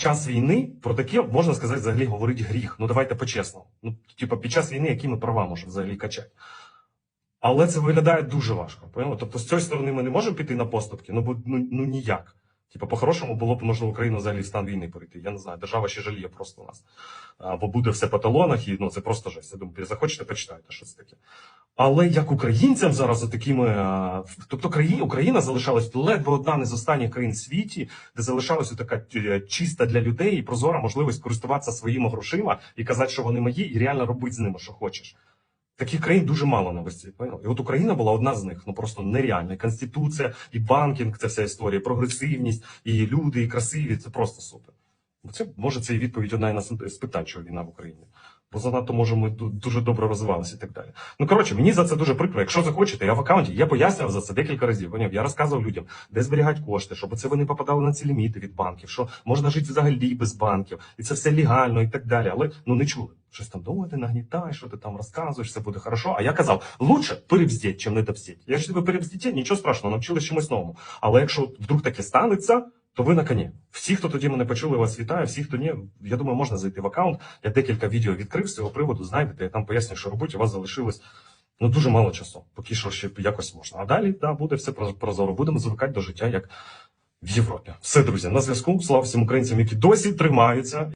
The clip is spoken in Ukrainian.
час війни про таке можна сказати взагалі говорить гріх. Ну давайте по-чесному. Ну, типа, під час війни, які ми права можемо взагалі качати. Але це виглядає дуже важко. Поняли? Тобто, з цієї сторони ми не можемо піти на поступки, ну бо ну, ну ніяк. Типа, по-хорошому було б можливо Україну взагалі в стан війни перейти. Я не знаю, держава ще жаліє просто нас. А, бо буде все по талонах, і ну це просто жесть. Я думаю, захочете, почитайте, що це таке. Але як українцям зараз за такими. Тобто країна, Україна залишалась ледве одна не з останніх країн в світі, де залишалася така е, чиста для людей і прозора можливість користуватися своїми грошима і казати, що вони мої, і реально робити з ними, що хочеш. Таких країн дуже мало на весь світ. І от Україна була одна з них, ну просто нереальна. Конституція, і банкінг, це вся історія, і прогресивність, і люди, і красиві. Це просто супер. Бо це може це і відповідь одна з питань, що війна в Україні. Бо занадто може ми дуже добре розвивалися і так далі. Ну коротше, мені за це дуже прикро. Якщо захочете, я в аккаунті, я пояснював за це декілька разів. Поняв? Я розказував людям, де зберігати кошти, щоб це вони попадали на ці ліміти від банків, що можна жити взагалі без банків, і це все легально і так далі. Але ну не чули. Щось там думаю, ти нагнітай, що ти там розказуєш, все буде хорошо. А я казав, лучше перебздіть, чим не добздіть. Якщо ви перебздіте, нічого страшного, навчились чомусь новому. Але якщо вдруг таке станеться, то ви на коні. Всі, хто тоді мене почули, вас вітаю. Всі, хто ні, я думаю, можна зайти в аккаунт. Я декілька відео відкрив з цього приводу. Знайдете, я там поясню, що робити. У вас залишилось ну дуже мало часу. Поки що ще якось можна. А далі да, буде все прозоро. Будемо звикати до життя як в Європі. Все, друзі, на зв'язку. Слава всім українцям, які досі тримаються.